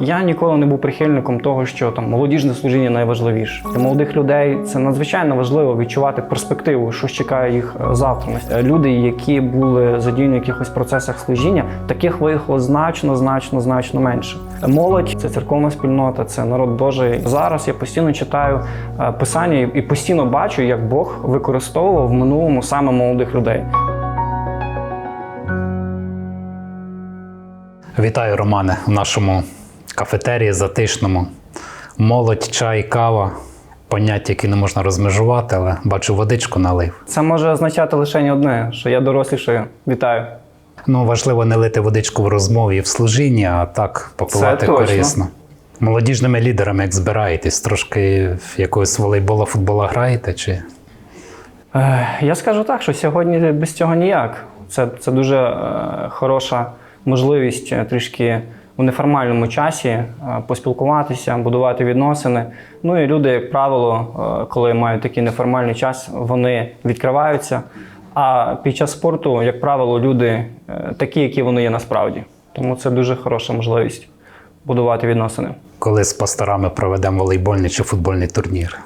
Я ніколи не був прихильником того, що там молодіжне служіння найважливіше. Для молодих людей це надзвичайно важливо відчувати перспективу, що чекає їх е, завтра. Е, Люди, які були задіяні в якихось процесах служіння, таких виїхало значно, значно, значно менше. Молодь це церковна спільнота, це народ Божий. Зараз я постійно читаю е, писання і- і постійно бачу, як Бог використовував в минулому саме молодих людей. Вітаю, Романе, в нашому кафетерії затишному. Молодь, чай, кава. Поняття, які не можна розмежувати, але бачу, водичку налив. Це може означати лише одне, що я дорослішаю. Вітаю. Ну, важливо не лити водичку в розмові і в служінні, а так попивати Це точно. корисно. Молодіжними лідерами, як збираєтесь, трошки в якогось волейбола, футбола граєте? Чи Е, Я скажу так, що сьогодні без цього ніяк. Це, це дуже е, хороша можливість е, трішки у неформальному часі е, поспілкуватися, будувати відносини. Ну і люди, як правило, е, коли мають такий неформальний час, вони відкриваються. А під час спорту, як правило, люди е, такі, які вони є насправді. Тому це дуже хороша можливість будувати відносини. коли з пасторами проведемо волейбольний чи футбольний турнір?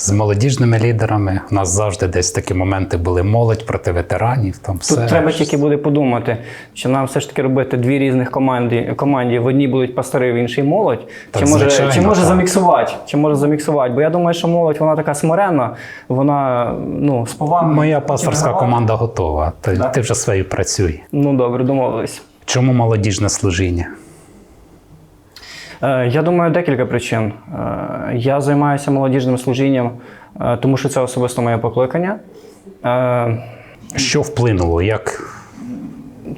З молодіжними лідерами у нас завжди десь такі моменти були молодь проти ветеранів. Там все. Тут треба тільки буде подумати, чи нам все ж таки робити дві різних команди. команді. В одній будуть пастори, в іншій молодь. Так, чи може, звичайно, чи може так. заміксувати? Чи може заміксувати? Бо я думаю, що молодь вона така смиренна, вона ну, з повагою. Моя пасторська команда готова. Ти, ти вже свою працюй. Ну добре, домовились. Чому молодіжне служіння? Е, Я думаю, декілька причин. Е, Я займаюся молодіжним служінням, е, тому що це особисто моє покликання. Що вплинуло? Як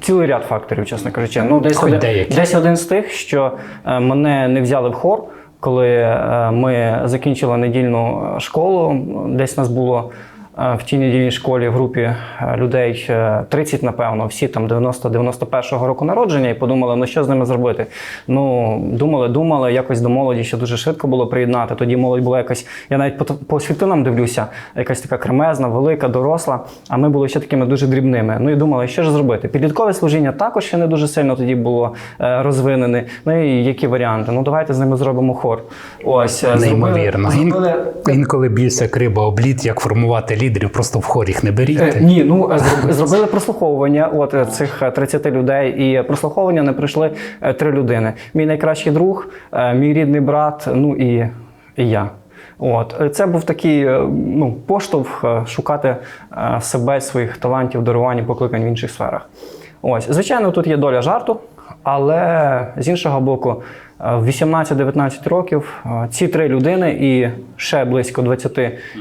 Цілий ряд факторів, чесно кажучи. Ну, десь, один, десь один з тих, що мене не взяли в хор, коли ми закінчили недільну школу. Десь нас було в тій недільній школі в групі е, людей е, 30, напевно, всі там 90-91 року народження, і подумали, ну що з ними зробити. Ну, думали, думали, якось до молоді ще дуже швидко було приєднати. Тоді молодь була якась, я навіть по, по світлинам дивлюся, якась така кремезна, велика, доросла. А ми були ще такими дуже дрібними. Ну і думали, що ж зробити. Підліткове служіння також ще не дуже сильно тоді було е, розвинене. Ну і які варіанти? Ну давайте з ними зробимо хор. Ось е, неймовірно? Зробили, зробили, Ін- Інколи б'юся криба об лід, як формувати лідерів, просто в хор їх не беріть. Е, Ні, ну е, зробили прослуховування от е, цих е, 30 людей, і прослуховування не прийшли е, три людини. Мій найкращий друг, е, мій рідний брат, ну і, і я. От Е, це був такий е, ну, поштовх е, шукати е, себе, своїх талантів, дарувань, покликань в інших сферах. Ось, звичайно, тут є доля жарту, але з іншого боку, е, в 18-19 років е, ці три людини і ще близько 20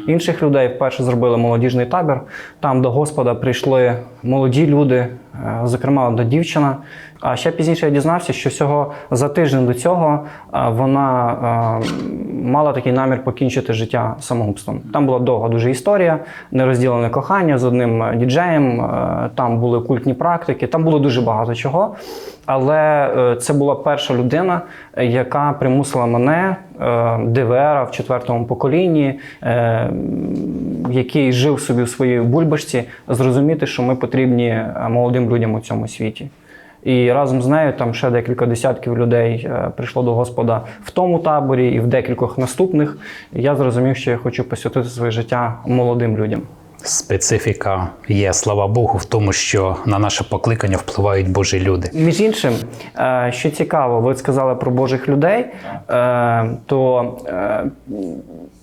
інших людей вперше зробили молодіжний табір. Там до Господа прийшли молоді люди, е, зокрема одна дівчина. А ще пізніше я дізнався, що всього за тиждень до цього е, вона е, мала такий намір покінчити життя самогубством. Там була довга дуже історія, нерозділене кохання з одним діджеєм. Там були культні практики, там було дуже багато чого. Але це була перша людина, яка примусила мене, ДВР в четвертому поколінні, е, який жив собі в своїй бульбашці, зрозуміти, що ми потрібні е, молодим людям у цьому світі. І разом з нею там ще декілька десятків людей е, прийшло до Господа в тому таборі і в декількох наступних. Я зрозумів, що я хочу посвятити своє життя молодим людям. Специфіка є, слава Богу, в тому, що на наше покликання впливають Божі люди. Між іншим, е, що цікаво, ви сказали про Божих людей, е, то е,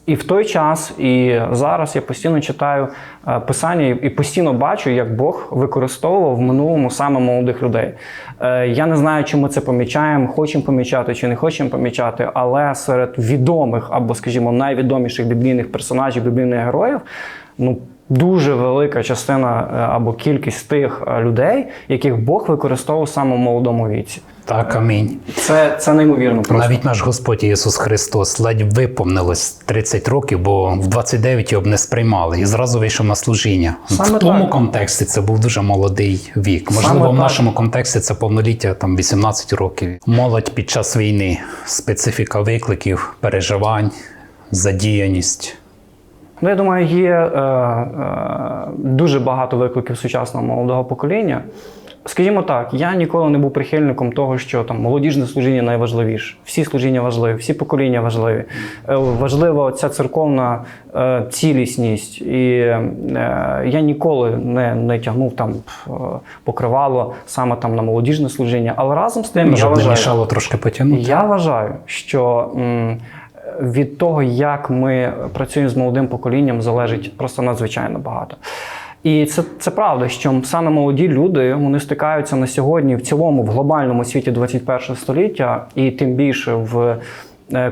і в той час, і зараз я постійно читаю писання і постійно бачу, як Бог використовував в минулому саме молодих людей. Я не знаю, чи ми це помічаємо, хочемо помічати чи не хочемо помічати, але серед відомих або, скажімо, найвідоміших біблійних персонажів, біблійних героїв, ну. Дуже велика частина е, або кількість тих е, людей, яких Бог використовував саме в молодому віці. Так, амінь. Це, це неймовірно просто. Навіть наш Господь Ісус Христос ледь виповнилось 30 років, бо в 29 його б не сприймали і зразу вийшов на служіння. Саме в тому так. контексті це був дуже молодий вік. Саме Можливо, в так. нашому контексті це повноліття там 18 років. Молодь під час війни, специфіка викликів, переживань, задіяність. Ну, я думаю, є е, е, дуже багато викликів сучасного молодого покоління. Скажімо так, я ніколи не був прихильником того, що там молодіжне служіння найважливіше. Всі служіння важливі, всі покоління важливі. Е, Важлива ця церковна е, цілісність. І е, я ніколи не, не тягнув там е, покривало саме там на молодіжне служіння. Але разом з тим Може я вважаю, мішало трошки потягнути. я вважаю, що м, від того, як ми працюємо з молодим поколінням, залежить просто надзвичайно багато. І це, це правда, що саме молоді люди вони стикаються на сьогодні в цілому в глобальному світі 21 століття, і тим більше в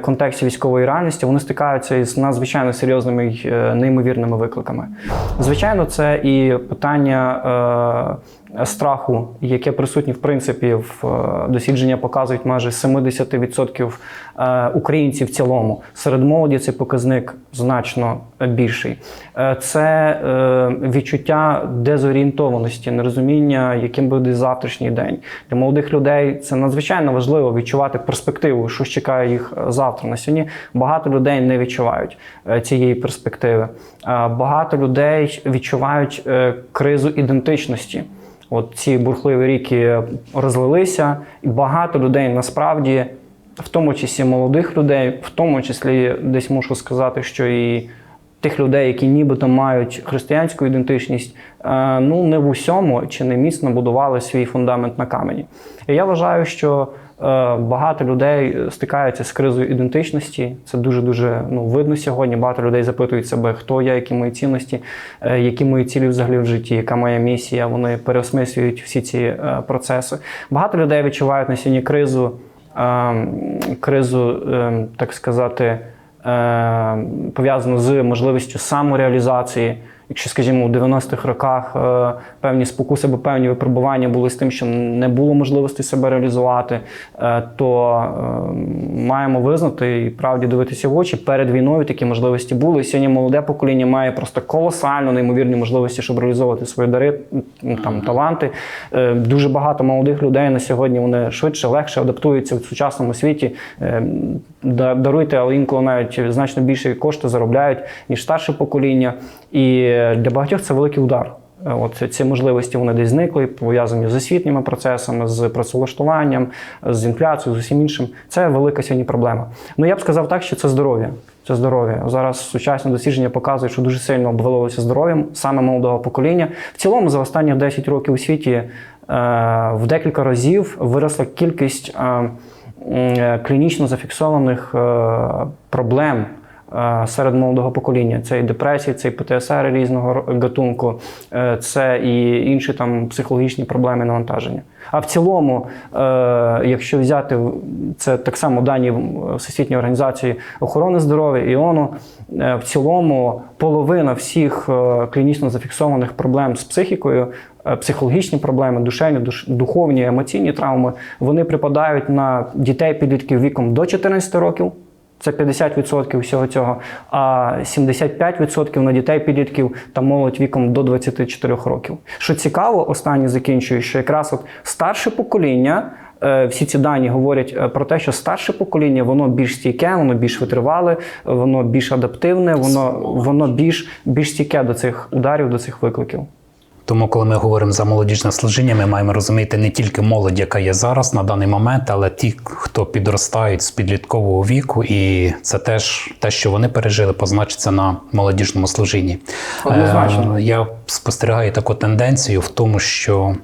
контексті військової реальності вони стикаються із надзвичайно серйозними й е, неймовірними викликами. Звичайно, це і питання е, страху, яке присутнє в принципі в е, дослідження показують майже 70% е, українців в цілому. Серед молоді цей показник значно більший. Е, Це е, відчуття дезорієнтованості, нерозуміння, яким буде завтрашній день. Для молодих людей це надзвичайно важливо відчувати перспективу, що чекає їх е, завтра. На сьогодні багато людей не відчувають е, цієї перспективи. Е, Багато людей відчувають е, кризу ідентичності. От ці бурхливі ріки розлилися, і багато людей насправді, в тому числі молодих людей, в тому числі десь мушу сказати, що і тих людей, які нібито мають християнську ідентичність, ну не в усьому чи не міцно будували свій фундамент на камені. І я вважаю, що багато людей стикаються з кризою ідентичності. Це дуже дуже ну, видно сьогодні. Багато людей запитують себе, хто я, які мої цінності, е, які мої цілі взагалі в житті, яка моя місія. Вони переосмислюють всі ці е, процеси. Багато людей відчувають на сьогодні кризу, е, кризу, е, так сказати е, пов'язано з можливістю самореалізації. Якщо, скажімо, у 90-х роках е, певні спокуси або певні випробування були з тим, що не було можливості себе реалізувати, е, то е, маємо визнати і правді дивитися в очі. Перед війною такі можливості були. І сьогодні молоде покоління має просто колосально неймовірні можливості, щоб реалізовувати свої дари, там таланти. Дуже багато молодих людей на сьогодні вони швидше, легше адаптуються в сучасному світі. Да- Даруйте, але інколи навіть значно більше кошти заробляють ніж старше покоління. І для багатьох це великий удар. От ці можливості вони десь зникли, пов'язані з освітніми процесами, з працевлаштуванням, з інфляцією, з усім іншим. Це велика сьогодні проблема. Ну я б сказав так, що це здоров'я. Це здоров'я. Зараз сучасні дослідження показують, що дуже сильно обвалилося здоров'ям саме молодого покоління. В цілому за останні 10 років у світі е, в декілька разів виросла кількість е, клінічно зафіксованих е, проблем е, серед молодого покоління. Це і депресії, це і ПТСР різного гатунку, е, це і інші там психологічні проблеми навантаження. А в цілому, е, якщо взяти це так само дані Всесвітньої організації охорони здоров'я і ООНу, е, в цілому половина всіх е, клінічно зафіксованих проблем з психікою, е, психологічні проблеми, душевні, душ- духовні, емоційні травми, вони припадають на дітей підлітків віком до 14 років. Це 50% всього цього, а 75% на дітей підлітків та молодь віком до 24 років. Що цікаво, останнє закінчую, що якраз от старше покоління. е, Всі ці дані говорять е, про те, що старше покоління воно більш стійке, воно більш витривале, воно більш адаптивне, воно, воно більш, більш стійке до цих ударів, до цих викликів. Тому, коли ми говоримо за молодіжне служіння, ми маємо розуміти не тільки молодь, яка є зараз на даний момент, але ті, хто підростають з підліткового віку, і це теж те, що вони пережили, позначиться на молодіжному служінні. Однозначно. Е, Я спостерігаю таку тенденцію в тому, що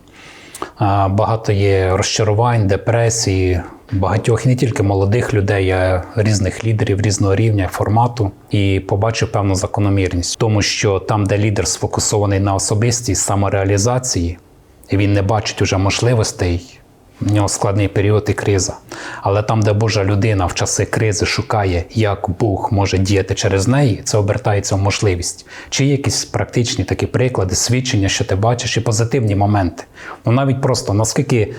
е, багато є розчарувань, депресії, багатьох не тільки молодих людей, а різних лідерів різного рівня, формату, і побачив певну закономірність, тому що там, де лідер сфокусований на особистій самореалізації, і він не бачить уже можливостей. В нього складний період і криза. Але там, де Божа людина в часи кризи шукає, як Бог може діяти через неї, це обертається в можливість. Чи є якісь практичні такі приклади, свідчення, що ти бачиш, і позитивні моменти? Ну навіть просто наскільки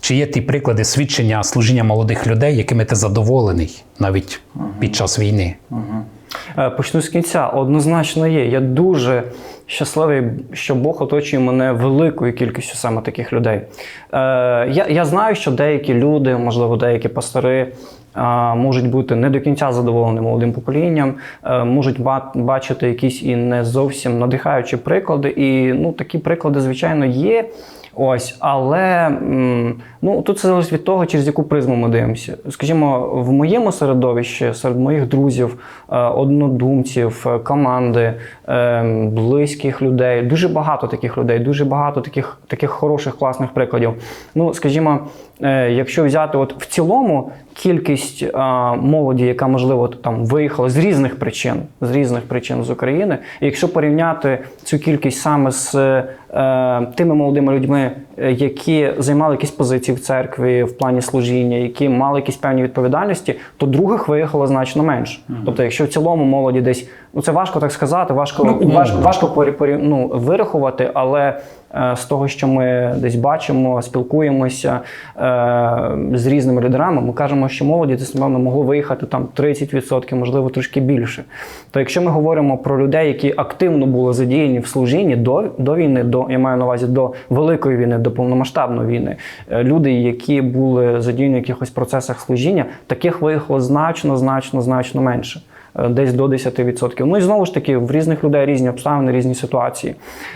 чи є ті приклади свідчення служіння молодих людей, якими ти задоволений навіть під час війни? Е, Почну з кінця. Однозначно є. Я дуже щасливий, що Бог оточує мене великою кількістю саме таких людей. Е, я, я знаю, що деякі люди, можливо, деякі пастори. е, Можуть бути не до кінця задоволені молодим поколінням, можуть бачити якісь і не зовсім надихаючі приклади. І ну, такі приклади, звичайно, є. Ось, але ну тут це залежить від того, через яку призму ми дивимося. Скажімо, в моєму середовищі, серед моїх друзів, е, однодумців, е, команди, е, близьких людей, дуже багато таких людей, дуже багато таких, таких хороших, класних прикладів. Ну, скажімо, якщо взяти от в цілому кількість молоді, яка можливо там виїхала з різних причин, з різних причин з України, і якщо порівняти цю кількість саме з тими молодими людьми, е, які займали якісь позиції в церкві в плані служіння, які мали якісь певні відповідальності, то других виїхало значно менше. Тобто, якщо в цілому молоді десь, ну це важко так сказати, важко mm -hmm. важко, важко порі- порі- ну, вирахувати, але е, з того, що ми десь бачимо, спілкуємося е, з різними лідерами, ми кажемо, що молоді десь напевно могло виїхати там 30%, можливо, трошки більше. То якщо ми говоримо про людей, які активно були задіяні в служінні до, до війни, до я маю на увазі до великої війни, до повномасштабної війни, е, люди, які були задіяні в якихось процесах служіння, таких виїхало значно, значно, значно менше. Е, Десь до 10%. Ну і знову ж таки, в різних людей різні обставини, різні ситуації.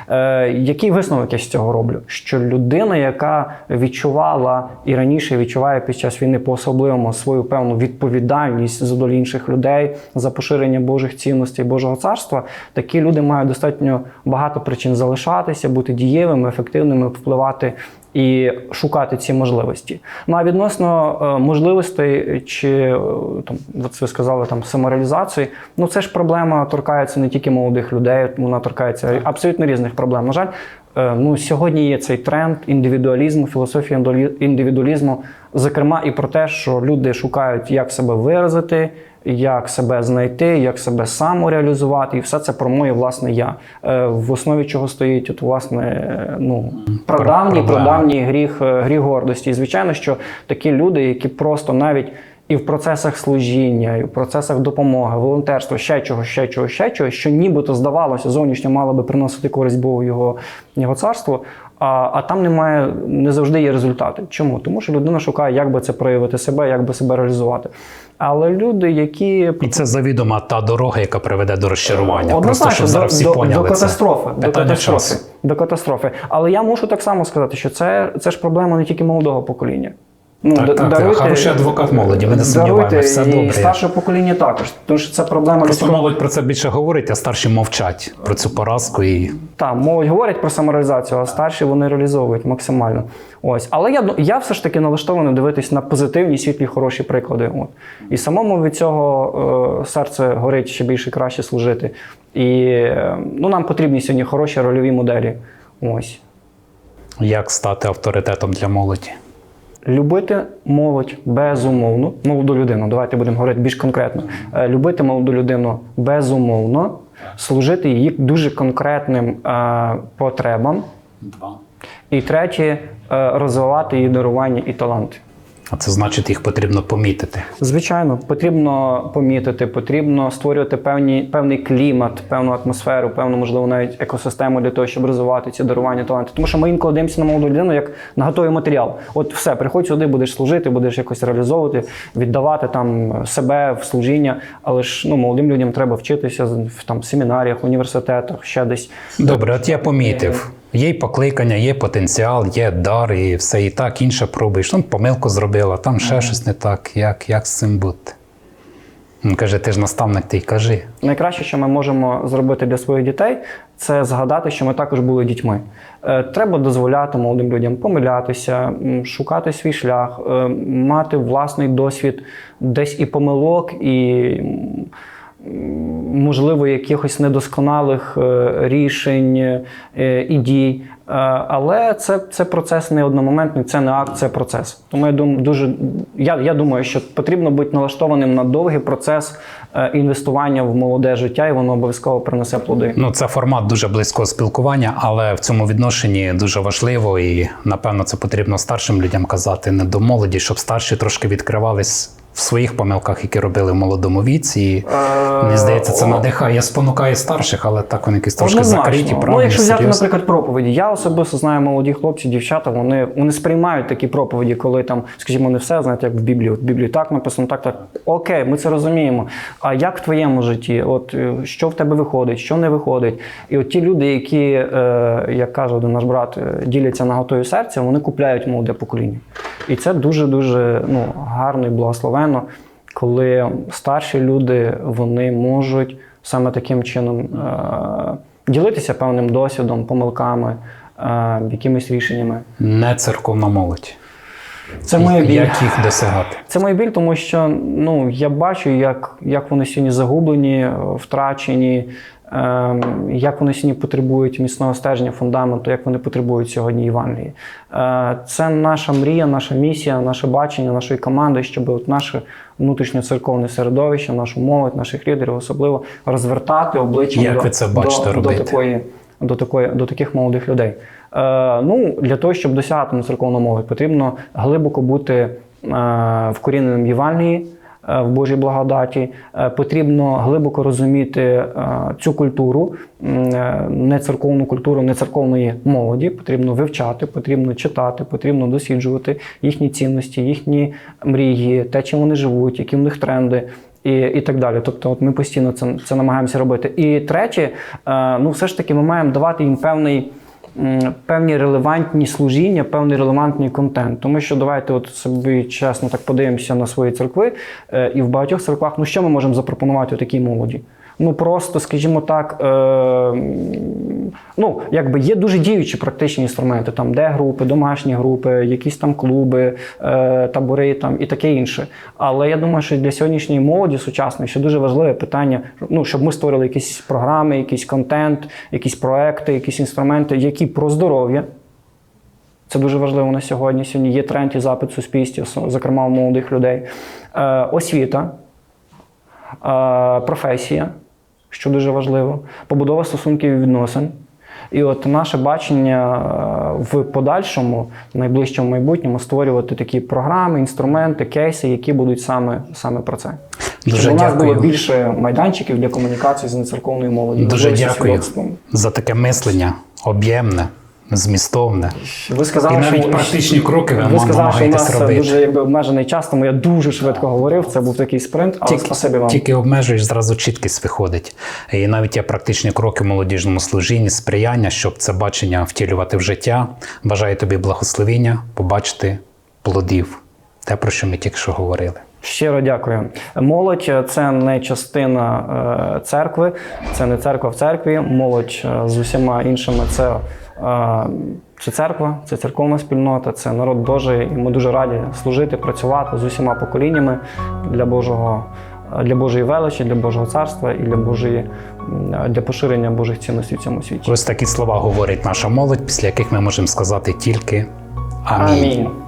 Е, який висновок я з цього роблю? Що людина, яка відчувала і раніше відчуває під час війни по-особливому свою певну відповідальність за долі інших людей, за поширення Божих цінностей, Божого царства, такі люди мають достатньо багато причин залишатися, бути дієвими, ефективними, впливати і шукати ці можливості. Ну а відносно е, можливостей чи е, там, от ви сказали там самореалізації, ну це ж проблема торкається не тільки молодих людей, вона торкається абсолютно різних проблем. На жаль, ну сьогодні є цей тренд індивідуалізму, філософія індивідуалізму, зокрема і про те, що люди шукають, як себе виразити. Як себе знайти, як себе самореалізувати, і все це про моє власне я. Е, В основі чого стоїть, от власне, е, ну прадавній, прадавній гріх, е, гріх гордості. І звичайно, що такі люди, які просто навіть і в процесах служіння, і в процесах допомоги, волонтерства, ще чого, ще чого, ще чого, що нібито здавалося, зовнішньо мало би приносити користь Богу його, його царству. А, а там немає, не завжди є результати. Чому? Тому що людина шукає, як би це проявити себе, як би себе реалізувати. Але люди, які І це завідома та дорога, яка приведе до розчарування. Просто Однозначно, щоб зараз всі до, до, поняли до це. катастрофи. До Питання катастрофи. часу. До катастрофи. Але я мушу так само сказати, що це, це ж проблема не тільки молодого покоління. Ну, Так, так, даруйте- хороший адвокат молоді, ми не сумніваємося, все і добре. старше покоління також. Тому що це проблема Просто людського. молодь про це більше говорить, а старші мовчать про цю поразку і Так, молодь говорять про самореалізацію, а старші вони реалізовують максимально. Ось. Але я, я все ж таки налаштований дивитись на позитивні, світлі, хороші приклади. От. І самому від цього е, серце горить ще більше краще служити. І е, ну, нам потрібні сьогодні хороші рольові моделі. Ось. як стати авторитетом для молоді. Любити молодь безумовно, молоду людину. Давайте будемо говорити більш конкретно. Е, Любити молоду людину безумовно, служити її дуже конкретним е, потребам. І третє, е, розвивати її дарування і таланти. А це значить, їх потрібно помітити. Звичайно, потрібно помітити, потрібно створювати певні, певний клімат, певну атмосферу, певну, можливо, навіть екосистему для того, щоб розвивати ці дарування таланти. Тому що ми інколи дивимося на молоду людину як на готовий матеріал. От все, приходь сюди, будеш служити, будеш якось реалізовувати, віддавати там себе в служіння. Але ж ну, молодим людям треба вчитися в там семінаріях, університетах, ще десь. Добре, от я помітив. Є й покликання, є потенціал, є дар, і все і так інше пробуєш. Там помилку зробила, там ще щось не так. Як, як з цим бути? Він каже, ти ж наставник, ти й кажи. Найкраще, що ми можемо зробити для своїх дітей, це згадати, що ми також були дітьми. Е, Треба дозволяти молодим людям помилятися, шукати свій шлях, е, мати власний досвід десь і помилок, і можливо якихось недосконалих е, рішень е, і дій. Е, Але це, це процес не одномоментний, це не акт, це процес. Тому я думаю, дуже я, я думаю, що потрібно бути налаштованим на довгий процес е, інвестування в молоде життя, і воно обов'язково принесе плоди. Ну, це формат дуже близького спілкування, але в цьому відношенні дуже важливо, і напевно це потрібно старшим людям казати, не до молоді, щоб старші трошки відкривались в своїх помилках, які робили в молодому віці. І, Е, мені здається, це о, надихає, спонукає старших, але так вони якісь трошки Однозначно. закриті, Ну, якщо взяти, серйозні. наприклад, проповіді, я особисто знаю молоді хлопці, дівчата, вони, вони сприймають такі проповіді, коли там, скажімо, не все, знаєте, як в Біблії. От в Біблії так написано, так, так. Окей, ми це розуміємо. А як в твоєму житті? От е, що в тебе виходить, що не виходить? І от ті люди, які, е, як каже один наш брат, е, діляться на готові серця, вони купляють молоде покоління. І це дуже дуже ну, гарно і благословенно, коли старші люди вони можуть саме таким чином е, ділитися певним досвідом, помилками, е, якимись рішеннями. Не церковна молодь. Це моя біль. Як їх досягати? Це моя біль, тому що ну, я бачу, як, як вони сьогодні загублені, е, втрачені, е, як вони сьогодні потребують міцного стеження фундаменту, як вони потребують сьогодні Євангелії. Е, це наша мрія, наша місія, наше бачення нашої команди, щоб от наше внутрішньоцерковне середовище, нашу молодь, наших лідерів особливо розвертати обличчям Як до, ви це бачите до, до такої. До такої до таких молодих людей. Е, ну для того, щоб досягати церковну молодь, потрібно глибоко бути е, вкоріненим в Євангелії, е, в Божій благодаті. Потрібно глибоко розуміти цю культуру, не церковну культуру, не церковної молоді. Потрібно вивчати, потрібно читати, потрібно досліджувати їхні цінності, їхні мрії, те, чим вони живуть, які в них тренди. І, і так далі. Тобто, от ми постійно це, це намагаємося робити. І третє, ну все ж таки, ми маємо давати їм певний. Певні релевантні служіння, певний релевантний контент. Тому що давайте от собі чесно так подивимося на свої церкви. е, І в багатьох церквах, ну що ми можемо запропонувати такій молоді? Ну просто, скажімо так, е, ну якби є дуже діючі практичні інструменти, там де групи, домашні групи, якісь там клуби, е, табори там і таке інше. Але я думаю, що для сьогоднішньої молоді сучасної ще дуже важливе питання, ну щоб ми створили якісь програми, якийсь контент, якісь проекти, якісь інструменти, які про здоров'я. Це дуже важливо на сьогодні. Сьогодні є тренд і запит в суспільстві, зокрема у молодих людей. Е, освіта, е, професія, що дуже важливо, побудова стосунків і відносин. І от наше бачення е, в подальшому, в найближчому майбутньому, створювати такі програми, інструменти, кейси, які будуть саме, саме про це. Дуже Щоб у нас дякую. було більше майданчиків для комунікації з нецерковною молоддю. Дуже дякую за таке мислення, об'ємне, змістовне. Ви сказали, І навіть що, практичні кроки ви ви сказали, що у нас робити. дуже якби обмежений час, тому я дуже швидко говорив. Це був такий спринт, але спасибі вам. Тільки обмежуєш, зразу чіткість виходить. І навіть є практичні кроки в молодіжному служінні, сприяння, щоб це бачення втілювати в життя. Бажаю тобі благословіння, побачити плодів. Те, про що ми тільки що говорили. Щиро дякую. Молодь це не частина е, церкви, це не церква в церкві. Молодь е, з усіма іншими це, е, це церква, це церковна спільнота, це народ Божий. І ми дуже раді служити, працювати з усіма поколіннями для Божого. Для Божої величі, для Божого царства і для Божої для поширення Божих цінностей в цьому світі. Ось такі слова говорить наша молодь, після яких ми можемо сказати тільки амінь. Амінь.